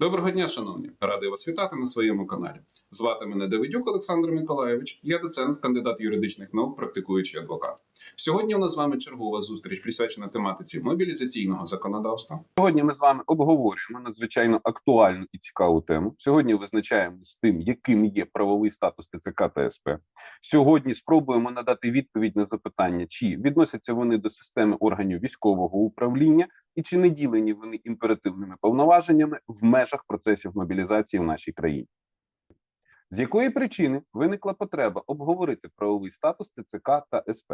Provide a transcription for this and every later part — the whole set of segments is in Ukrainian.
Доброго дня, шановні! Радий вас вітати на своєму каналі. Звати мене Давидюк Олександр Миколайович. Я доцент, кандидат юридичних наук, практикуючий адвокат. Сьогодні у нас з вами чергова зустріч присвячена тематиці мобілізаційного законодавства. Сьогодні ми з вами обговорюємо надзвичайно актуальну і цікаву тему. Сьогодні визначаємо з тим, яким є правовий статус ТЦК та СП. Сьогодні спробуємо надати відповідь на запитання, чи відносяться вони до системи органів військового управління і чи не ділені вони імперативними повноваженнями в межах процесів мобілізації в нашій країні. З якої причини виникла потреба обговорити правовий статус ТЦК та СП?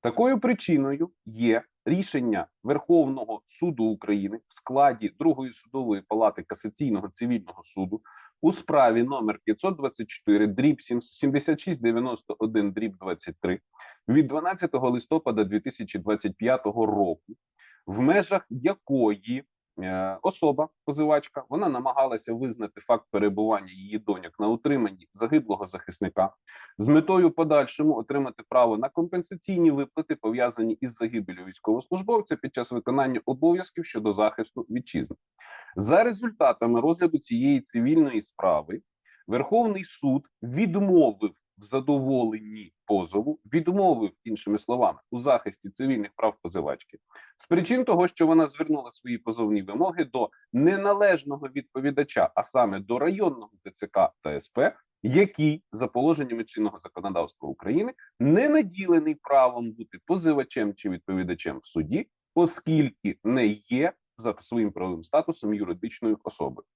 Такою причиною є рішення Верховного суду України в складі Другої судової палати касаційного цивільного суду у справі номер 524 дріб 7691 дріб 23 від 12 листопада 2025 року, в межах якої е, особа, позивачка, вона намагалася визнати факт перебування її доньок на утриманні загиблого захисника з метою подальшому отримати право на компенсаційні виплати, пов'язані із загибелью військовослужбовця під час виконання обов'язків щодо захисту вітчизни. За результатами розгляду цієї цивільної справи, Верховний суд відмовив в задоволенні позову, відмовив іншими словами у захисті цивільних прав позивачки з причин того, що вона звернула свої позовні вимоги до неналежного відповідача, а саме до районного ТЦК та СП, який за положеннями чинного законодавства України не наділений правом бути позивачем чи відповідачем в суді, оскільки не є за своїм правовим статусом юридичною особою.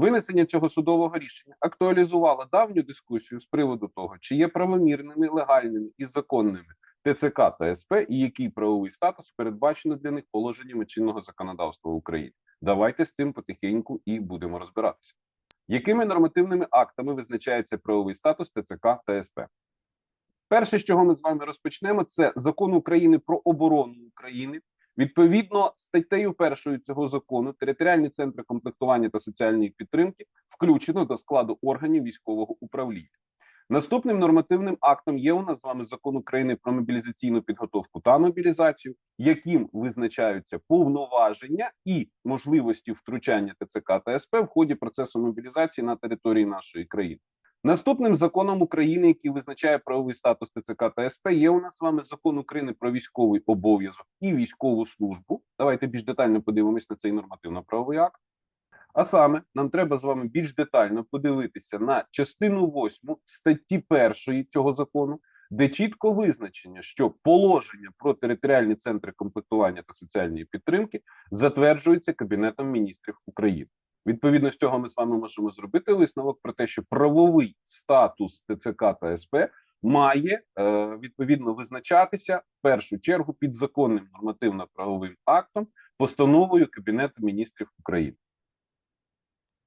Винесення цього судового рішення актуалізувало давню дискусію з приводу того, чи є правомірними, легальними і законними ТЦК та СП, і який правовий статус передбачено для них положеннями чинного законодавства України. Давайте з цим потихеньку і будемо розбиратися. Якими нормативними актами визначається правовий статус ТЦК та СП? Перше, з чого ми з вами розпочнемо, це закон України про оборону України. Відповідно, статтею першою цього закону територіальні центри комплектування та соціальної підтримки включено до складу органів військового управління. Наступним нормативним актом є у нас з вами закон України про мобілізаційну підготовку та мобілізацію, яким визначаються повноваження і можливості втручання ТЦК та СП в ході процесу мобілізації на території нашої країни. Наступним законом України, який визначає правовий статус ТЦК та СП, є у нас з вами закон України про військовий обов'язок і військову службу. Давайте більш детально подивимось на цей нормативно-правовий акт. А саме, нам треба з вами більш детально подивитися на частину 8 статті 1 цього закону, де чітко визначення, що положення про територіальні центри комплектування та соціальної підтримки затверджується Кабінетом міністрів України. Відповідно з цього ми з вами можемо зробити висновок про те, що правовий статус ТЦК та СП має е, відповідно визначатися в першу чергу підзаконним нормативно-правовим актом, постановою Кабінету міністрів України.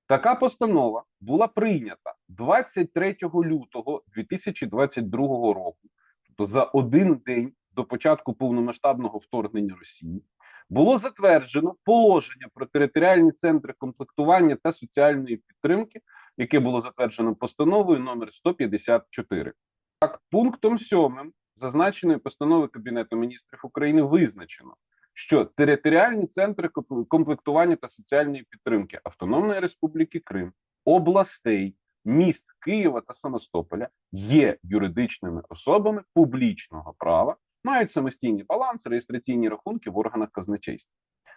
Така постанова була прийнята 23 лютого 2022 року, тобто за один день до початку повномасштабного вторгнення Росії. Було затверджено положення про територіальні центри комплектування та соціальної підтримки, яке було затверджено постановою номер 154. Так, пунктом 7 зазначеної постанови Кабінету міністрів України визначено, що територіальні центри комплектування та соціальної підтримки Автономної Республіки Крим, областей, міст Києва та Самостополя є юридичними особами публічного права, мають самостійний баланс, реєстраційні рахунки в органах казначейства.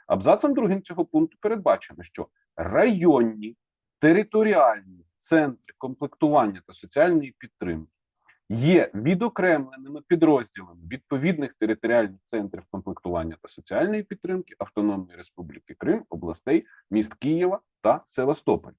Абзацом другим цього пункту передбачено, що районні територіальні центри комплектування та соціальної підтримки є відокремленими підрозділами відповідних територіальних центрів комплектування та соціальної підтримки Автономної Республіки Крим, областей, міст Києва та Севастополь.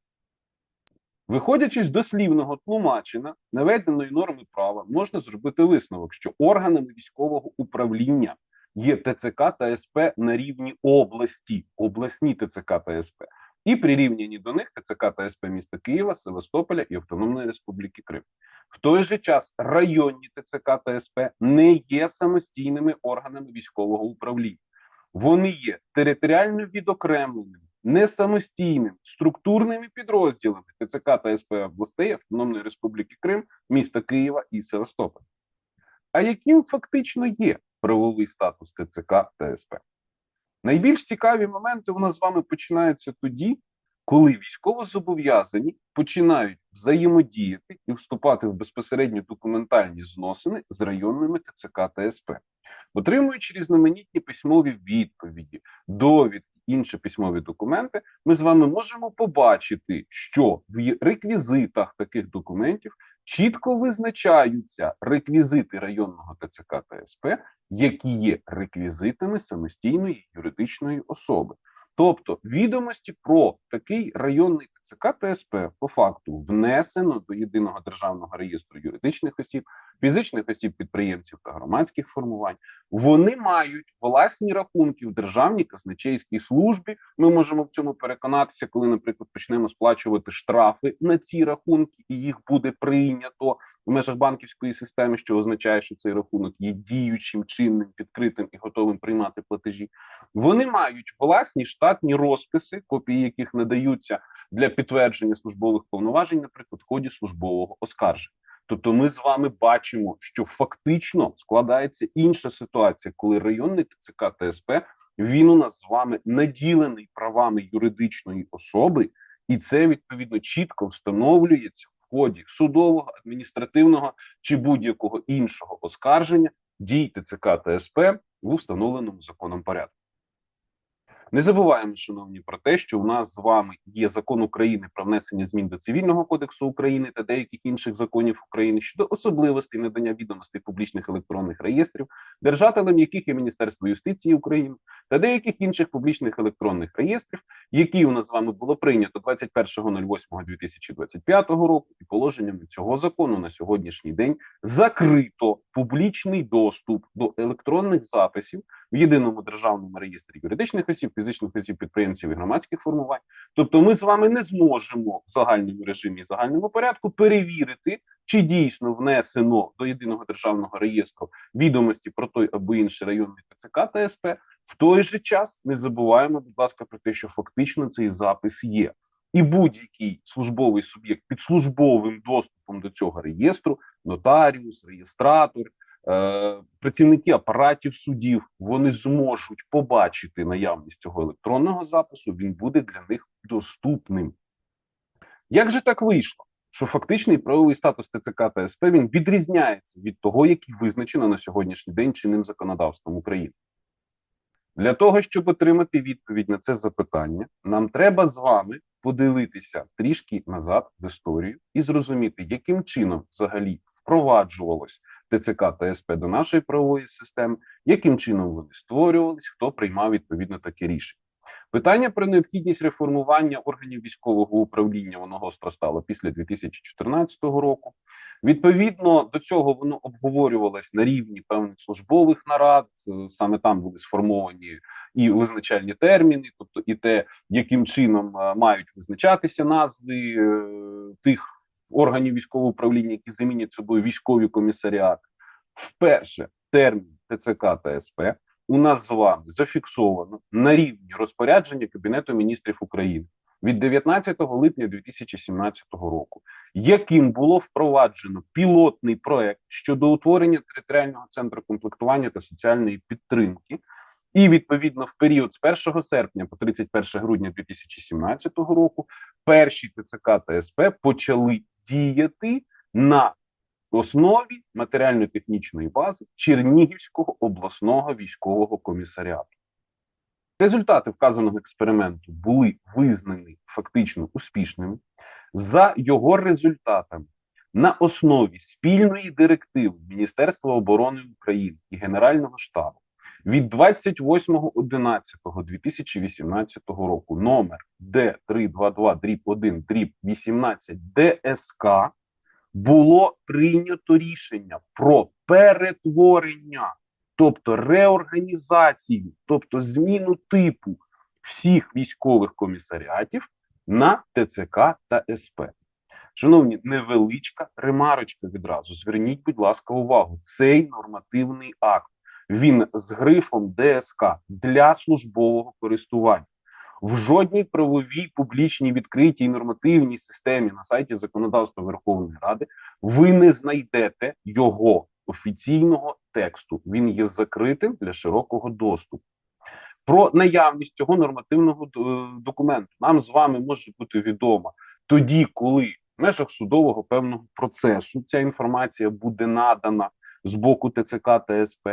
Виходячи з дослівного тлумачення наведеної норми права, можна зробити висновок, що органами військового управління є ТЦК та СП на рівні області, обласні ТЦК та СП, і прирівняні до них ТЦК та СП міста Києва, Севастополя і Автономної Республіки Крим. В той же час районні ТЦК та СП не є самостійними органами військового управління. Вони є територіально відокремленими, не самостійними структурними підрозділами ТЦК та СП областей Автономної Республіки Крим, міста Києва і Севастополя. А яким фактично є правовий статус ТЦК та СП? Найбільш цікаві моменти у нас з вами починаються тоді, коли військовозобов'язані починають взаємодіяти і вступати в безпосередньо документальні зносини з районними ТЦК та СП, отримуючи різноманітні письмові відповіді, довідки, інші письмові документи, ми з вами можемо побачити, що в реквізитах таких документів чітко визначаються реквізити районного ТЦК та СП, які є реквізитами самостійної юридичної особи. Тобто відомості про такий районний ТЦК та СП по факту внесено до єдиного державного реєстру юридичних осіб, фізичних осіб підприємців та громадських формувань. Вони мають власні рахунки в державній казначейській службі. Ми можемо в цьому переконатися, коли, наприклад, почнемо сплачувати штрафи на ці рахунки, і їх буде прийнято в межах банківської системи, що означає, що цей рахунок є діючим, чинним, відкритим і готовим приймати платежі. Вони мають власні штатні розписи, копії яких надаються для підтвердження службових повноважень, наприклад, в ході службового оскарження. Тобто, ми з вами бачимо, що фактично складається інша ситуація, коли районний ТЦК та СП він у нас з вами наділений правами юридичної особи, і це відповідно чітко встановлюється ході судового, адміністративного чи будь-якого іншого оскарження дій ТЦК та СП у встановленому законом порядку. Не забуваємо, шановні, про те, що у нас з вами є закон України про внесення змін до цивільного кодексу України та деяких інших законів України щодо особливостей надання відомостей публічних електронних реєстрів, держателем яких є Міністерство юстиції України та деяких інших публічних електронних реєстрів, які у нас з вами було прийнято 21.08.2025 року, і положеннями цього закону на сьогоднішній день закрито публічний доступ до електронних записів в єдиному державному реєстрі юридичних осіб, фізичних осіб, підприємців і громадських формувань. Тобто, ми з вами не зможемо в загальному режимі загальному порядку перевірити, чи дійсно внесено до єдиного державного реєстру відомості про той або інший районний ТЦК та СП. В той же час не забуваємо, будь ласка, про те, що фактично цей запис є. І будь-який службовий суб'єкт під службовим доступом до цього реєстру, нотаріус, реєстратор, е, працівники апаратів судів, вони зможуть побачити наявність цього електронного запису. Він буде для них доступним. Як же так вийшло? Що фактичний правовий статус ТЦК та СП він відрізняється від того, який визначено на сьогоднішній день чинним законодавством України. Для того, щоб отримати відповідь на це запитання, нам треба з вами подивитися трішки назад в історію і зрозуміти, яким чином взагалі впроваджувалось ТЦК та СП до нашої правової системи, яким чином вони створювались, хто приймав відповідно таке рішення. Питання про необхідність реформування органів військового управління воно гостро стало після 2014 року. Відповідно до цього воно обговорювалось на рівні певних службових нарад. Е, Саме там були сформовані і визначальні терміни, тобто і те, яким чином е, мають визначатися назви е, тих органів військового управління, які замінять собою військові комісаріати. Вперше термін ТЦК та СП у нас з вами зафіксовано на рівні розпорядження Кабінету міністрів України від 19 липня 2017 року, яким було впроваджено пілотний проект щодо утворення територіального центру комплектування та соціальної підтримки. І відповідно в період з 1 серпня по 31 грудня 2017 року перші ТЦК та СП почали діяти на основі матеріально-технічної бази Чернігівського обласного військового комісаріату. Результати вказаного експерименту були визнані фактично успішними. За його результатами на основі спільної директиви Міністерства оборони України і Генерального штабу від 28.11.2018 року номер Д322 дріб 1 дріб 18 ДСК було прийнято рішення про перетворення, тобто реорганізацію, тобто зміну типу всіх військових комісаріатів на ТЦК та СП. Шановні, невеличка ремарочка відразу. Зверніть, будь ласка, увагу. Цей нормативний акт він з грифом ДСК для службового користування. В жодній правовій публічній відкритій нормативній системі на сайті законодавства Верховної Ради ви не знайдете його офіційного тексту. Він є закритим для широкого доступу. про наявність цього нормативного документу нам з вами може бути відомо тоді, коли в межах судового певного процесу ця інформація буде надана з боку ТЦК та СП.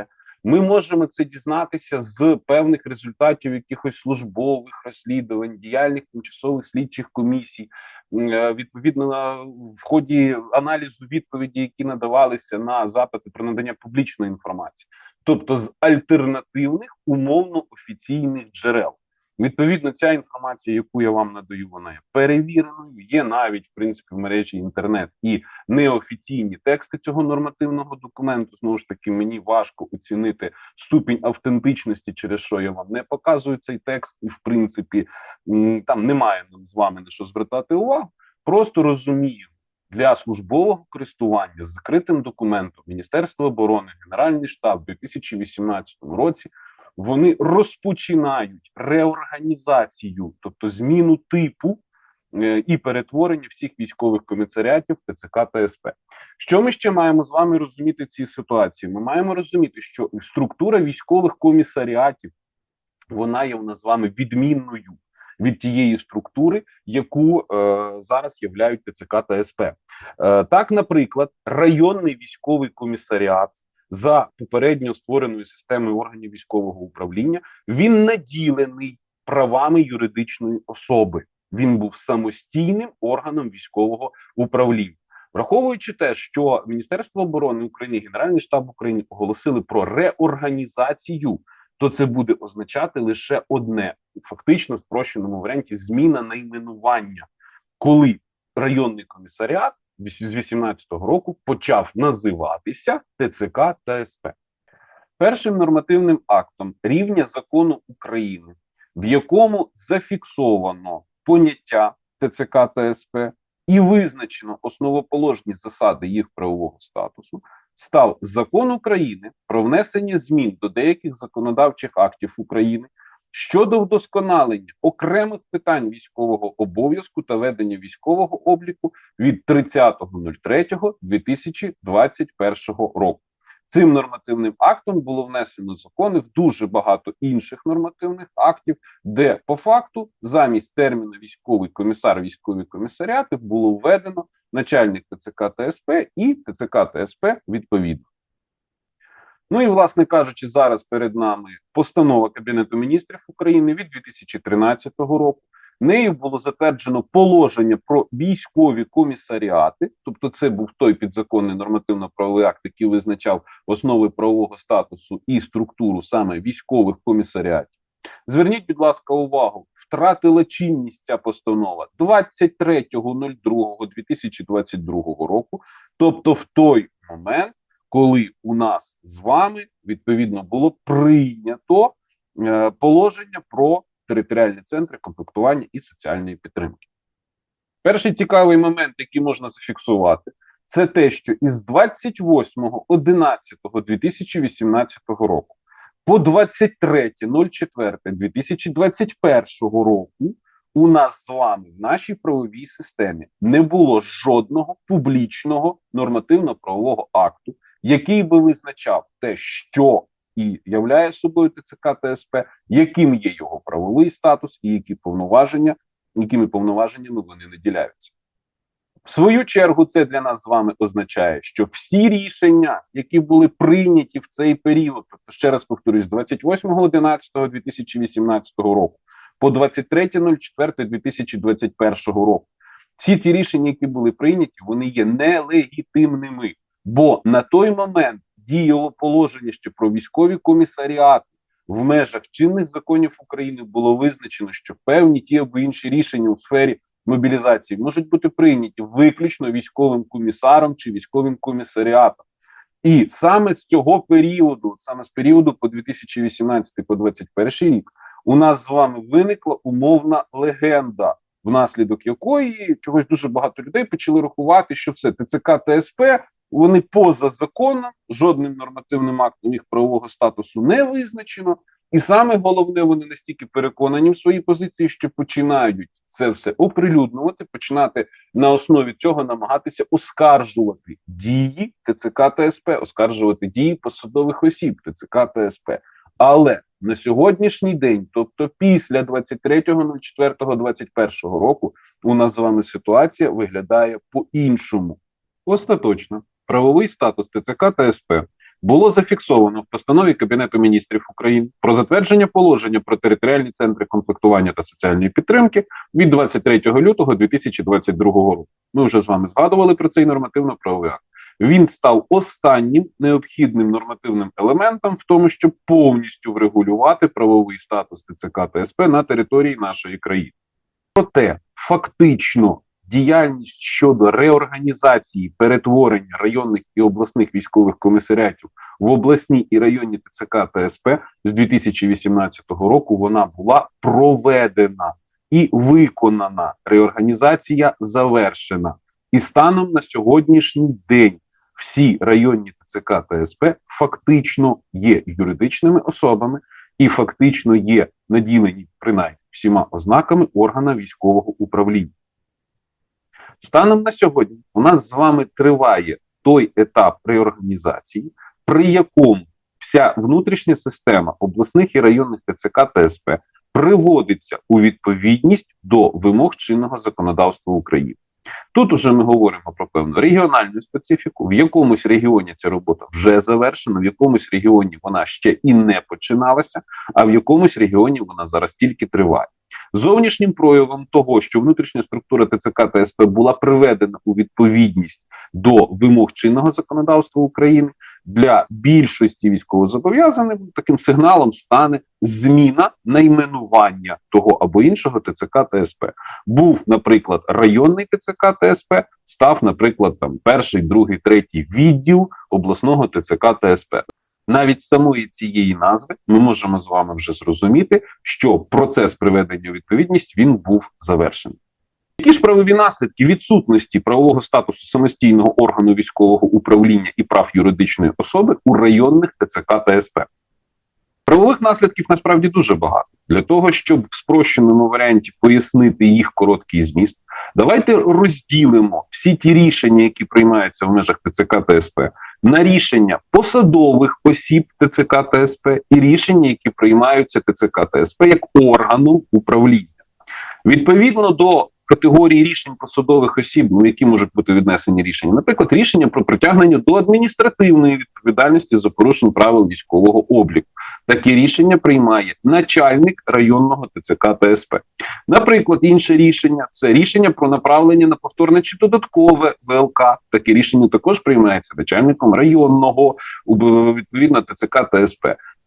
Ми можемо це дізнатися з певних результатів якихось службових розслідувань, діяльних тимчасових слідчих комісій, е, відповідно в ході аналізу відповіді, які надавалися на запити про надання публічної інформації, тобто з альтернативних умовно офіційних джерел. Відповідно, ця інформація, яку я вам надаю, вона є перевіреною. Є навіть в принципі в мережі інтернет і неофіційні тексти цього нормативного документу. Знову ж таки, мені важко оцінити ступінь автентичності, через що я вам не показую цей текст, і в принципі там немає нам з вами на що звертати увагу. Просто розумію. Для службового користування з закритим документом Міністерства оборони, Генеральний штаб у 2018 році вони розпочинають реорганізацію, тобто зміну типу е, і перетворення всіх військових комісаріатів ТЦК та СП. Що ми ще маємо з вами розуміти в цій ситуації? Ми маємо розуміти, що структура військових комісаріатів вона є у нас з вами відмінною від тієї структури, яку е, зараз являють ТЦК та СП. Е, так, наприклад, районний військовий комісаріат за попередньо створеною системою органів військового управління він наділений правами юридичної особи. Він був самостійним органом військового управління. Враховуючи те, що Міністерство оборони України, Генеральний штаб України оголосили про реорганізацію, то це буде означати лише одне: фактично, спрощеному варіанті зміна найменування, коли районний комісаріат з 18-го року почав називатися ТЦК та СП. Першим нормативним актом рівня закону України, в якому зафіксовано поняття ТЦК та СП і визначено основоположні засади їх правового статусу, став закон України про внесення змін до деяких законодавчих актів України щодо вдосконалення окремих питань військового обов'язку та ведення військового обліку від 30.03.2021 року. Цим нормативним актом було внесено закони в дуже багато інших нормативних актів, де по факту замість терміну військовий комісар, військові комісаріати було введено начальник ТЦК та СП і ТЦК та СП відповідно. Ну і, власне кажучи, зараз перед нами постанова Кабінету міністрів України від 2013 року. Нею було затверджено положення про військові комісаріати, тобто це був той підзаконний нормативно-правовий акт, який визначав основи правового статусу і структуру саме військових комісаріатів. Зверніть, будь ласка, увагу, втратила чинність ця постанова 23.02.2022 року, тобто в той момент, коли у нас з вами відповідно було прийнято е, положення про територіальні центри комплектування і соціальної підтримки. Перший цікавий момент, який можна зафіксувати, це те, що із 28.11.2018 року по 23.04.2021 року у нас з вами в нашій правовій системі не було жодного публічного нормативно-правового акту, який би визначав те, що і являє собою ТЦК та СП, яким є його правовий статус і які повноваження, якими повноваженнями вони наділяються. В свою чергу, це для нас з вами означає, що всі рішення, які були прийняті в цей період, тобто ще раз повторюсь, з 28.11.2018 року по 23.04.2021 року, всі ці рішення, які були прийняті, вони є нелегітимними, бо на той момент діяло положення, що про військові комісаріати в межах чинних законів України було визначено, що певні ті або інші рішення у сфері мобілізації можуть бути прийняті виключно військовим комісаром чи військовим комісаріатом. І саме з цього періоду, саме з періоду по 2018 по 2021 рік, у нас з вами виникла умовна легенда, внаслідок якої чогось дуже багато людей почали рахувати, що все ТЦК та СП вони поза законом, жодним нормативним актом їх правового статусу не визначено. І саме головне, вони настільки переконані в своїй позиції, що починають це все оприлюднювати, починати на основі цього намагатися оскаржувати дії ТЦК та СП, оскаржувати дії посадових осіб ТЦК та СП. Але на сьогоднішній день, тобто після 23.04.21 року, у нас з вами ситуація виглядає по-іншому. Остаточно, правовий статус ТЦК та СП було зафіксовано в постанові Кабінету міністрів України про затвердження положення про територіальні центри комплектування та соціальної підтримки від 23 лютого 2022 року. Ми вже з вами згадували про цей нормативно-правовий акт. Він став останнім необхідним нормативним елементом в тому, щоб повністю врегулювати правовий статус ТЦК та СП на території нашої країни. Проте фактично діяльність щодо реорганізації перетворення районних і обласних військових комісаріатів в обласні і районні ТЦК та СП з 2018 року вона була проведена і виконана. Реорганізація завершена. І станом на сьогоднішній день всі районні ТЦК та СП фактично є юридичними особами і фактично є наділені принаймні всіма ознаками органа військового управління. Станом на сьогодні у нас з вами триває той етап реорганізації, при якому вся внутрішня система обласних і районних ТЦК та СП приводиться у відповідність до вимог чинного законодавства України. Тут уже ми говоримо про певну регіональну специфіку. В якомусь регіоні ця робота вже завершена, в якомусь регіоні вона ще і не починалася, а в якомусь регіоні вона зараз тільки триває. Зовнішнім проявом того, що внутрішня структура ТЦК та СП була приведена у відповідність до вимог чинного законодавства України для більшості військовозобов'язаних таким сигналом стане зміна найменування того або іншого ТЦК та СП. Був, наприклад, районний ТЦК та СП, став, наприклад, там перший, другий, третій відділ обласного ТЦК та СП. Навіть самої цієї назви ми можемо з вами вже зрозуміти, що процес приведення у відповідність він був завершений. Які ж правові наслідки відсутності правового статусу самостійного органу військового управління і прав юридичної особи у районних ТЦК та СП? Правових наслідків насправді дуже багато. Для того, щоб в спрощеному варіанті пояснити їх короткий зміст, давайте розділимо всі ті рішення, які приймаються в межах ТЦК та СП, на рішення посадових осіб ТЦК та СП і рішення, які приймаються ТЦК та СП як органу управління. Відповідно до категорії рішень посадових осіб, ну, які можуть бути віднесені рішення, наприклад, рішення про притягнення до адміністративної відповідальності за порушення правил військового обліку. Такі рішення приймає начальник районного ТЦК та СП. Наприклад, інше рішення це рішення про направлення на повторне чи додаткове ВЛК. Таке рішення також приймається начальником районного відповідно ТЦК та СП.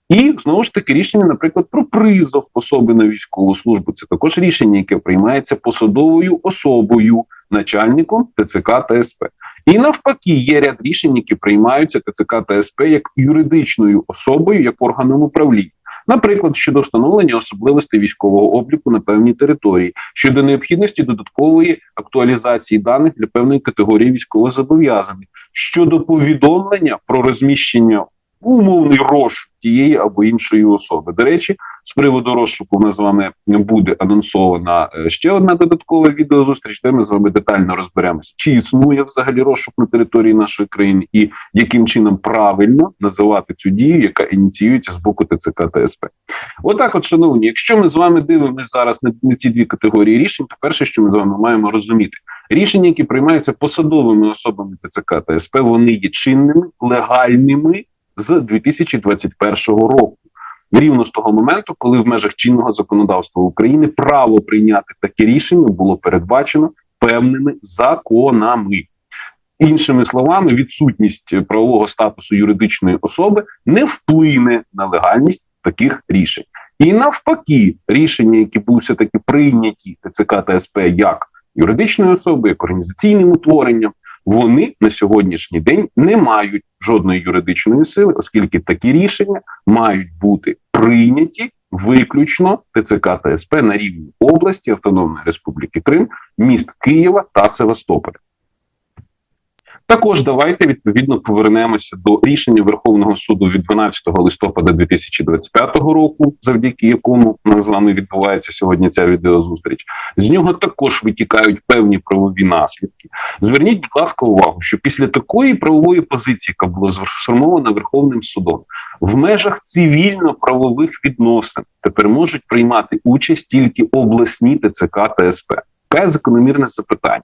І знову ж таки рішення, наприклад, про призов особи на військову службу. Це також рішення, яке приймається посадовою особою, начальником ТЦК та СП. І навпаки, є ряд рішень, які приймаються ТЦК та СП як юридичною особою, як органом управління. Наприклад, щодо встановлення особливостей військового обліку на певній території, щодо необхідності додаткової актуалізації даних для певної категорії військовозобов'язаних, щодо повідомлення про розміщення умовний розшук тієї або іншої особи. До речі, з приводу розшуку в нас з вами буде анонсована е, ще одна додаткова відеозустріч, де ми з вами детально розберемося, чи існує взагалі розшук на території нашої країни, і яким чином правильно називати цю дію, яка ініціюється з боку ТЦК та СП. Отак, от, шановні, якщо ми з вами дивимося зараз на ці дві категорії рішень, то перше, що ми з вами маємо розуміти, рішення, які приймаються посадовими особами ТЦК та СП, вони є чинними, легальними з 2021 року. Рівно з того моменту, коли в межах чинного законодавства України право прийняти таке рішення було передбачено певними законами. Іншими словами, відсутність правового статусу юридичної особи не вплине на легальність таких рішень. І навпаки, рішення, які були все таки прийняті ТЦК та СП як юридичною особою, як організаційним утворенням, вони на сьогоднішній день не мають жодної юридичної сили, оскільки такі рішення мають бути прийняті виключно ТЦК та СП на рівні області Автономної Республіки Крим, міст Києва та Севастополя. Також давайте відповідно повернемося до рішення Верховного суду від 12 листопада 2025 року, завдяки якому нас з вами відбувається сьогодні ця відеозустріч. З нього також витікають певні правові наслідки. Зверніть, будь ласка, увагу, що після такої правової позиції, яка була сформована Верховним судом, в межах цивільно-правових відносин тепер можуть приймати участь тільки обласні ТЦК та СП. Таке закономірне запитання.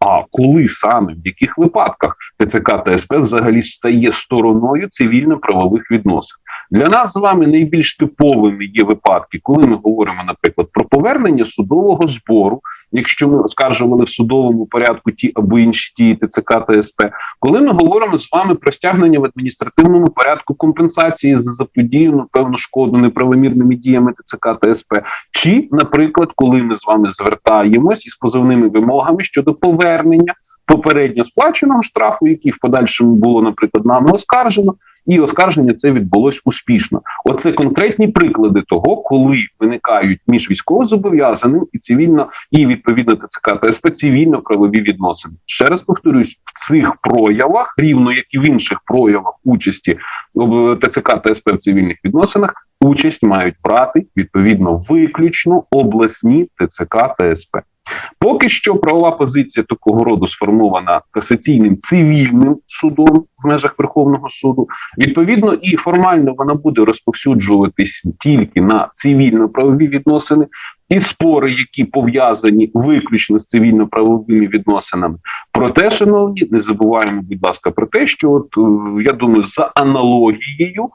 А коли саме в яких випадках ТЦК та СП взагалі стає стороною цивільно-правових відносин? Для нас з вами найбільш типовими є випадки, коли ми говоримо, наприклад, про повернення судового збору, якщо ми оскаржували в судовому порядку ті або інші дії ТЦК та СП, коли ми говоримо з вами про стягнення в адміністративному порядку компенсації за заподіяну певну шкоду неправомірними діями ТЦК та СП, чи, наприклад, коли ми з вами звертаємось із позовними вимогами щодо повернення попередньо сплаченого штрафу, який в подальшому було, наприклад, нами оскаржено, і оскарження це відбулось успішно. Оце конкретні приклади того, коли виникають між військовозобов'язаним і цивільно, і відповідно ТЦК та СП цивільно-правові відносини. Ще раз повторюсь, в цих проявах, рівно як і в інших проявах участі ТЦК та СП в цивільних відносинах, участь мають брати відповідно виключно обласні ТЦК та СП. Поки що правова позиція такого роду сформована касаційним цивільним судом в межах Верховного суду. Відповідно, і формально вона буде розповсюджуватись тільки на цивільно-правові відносини. І спори, які пов'язані виключно з цивільно-правовими відносинами. Проте, шановні, не забуваємо, будь ласка, про те, що от е, я думаю, за аналогією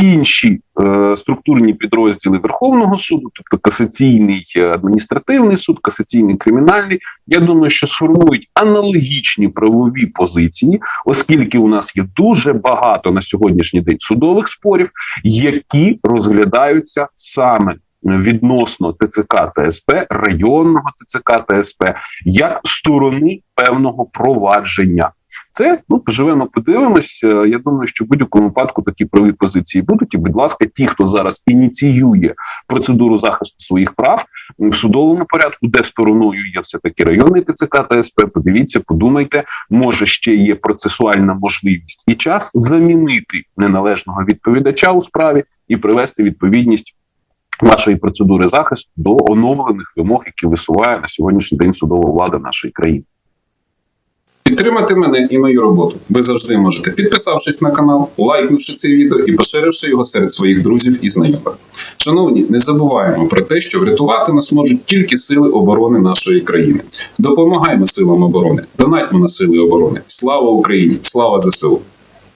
інші е, структурні підрозділи Верховного суду, тобто касаційний е, адміністративний суд, касаційний кримінальний, я думаю, що сформують аналогічні правові позиції, оскільки у нас є дуже багато на сьогоднішній день судових спорів, які розглядаються саме відносно ТЦК та СП, районного ТЦК та СП, як сторони певного провадження. Це ну поживемо, подивимось. Е, Я думаю, що в будь-якому випадку такі правові позиції будуть. І, будь ласка, ті, хто зараз ініціює процедуру захисту своїх прав в судовому порядку, де стороною є все таки районний ТЦК та СП. Подивіться, подумайте, може ще є процесуальна можливість і час замінити неналежного відповідача у справі і привести відповідність. Вашої процедури захисту до оновлених вимог, які висуває на сьогоднішній день судова влада нашої країни. Підтримати мене і мою роботу ви завжди можете, підписавшись на канал, лайкнувши це відео і поширивши його серед своїх друзів і знайомих. Шановні, не забуваємо про те, що врятувати нас можуть тільки сили оборони нашої країни. Допомагаймо силам оборони, донатьмо на сили оборони. Слава Україні! Слава ЗСУ!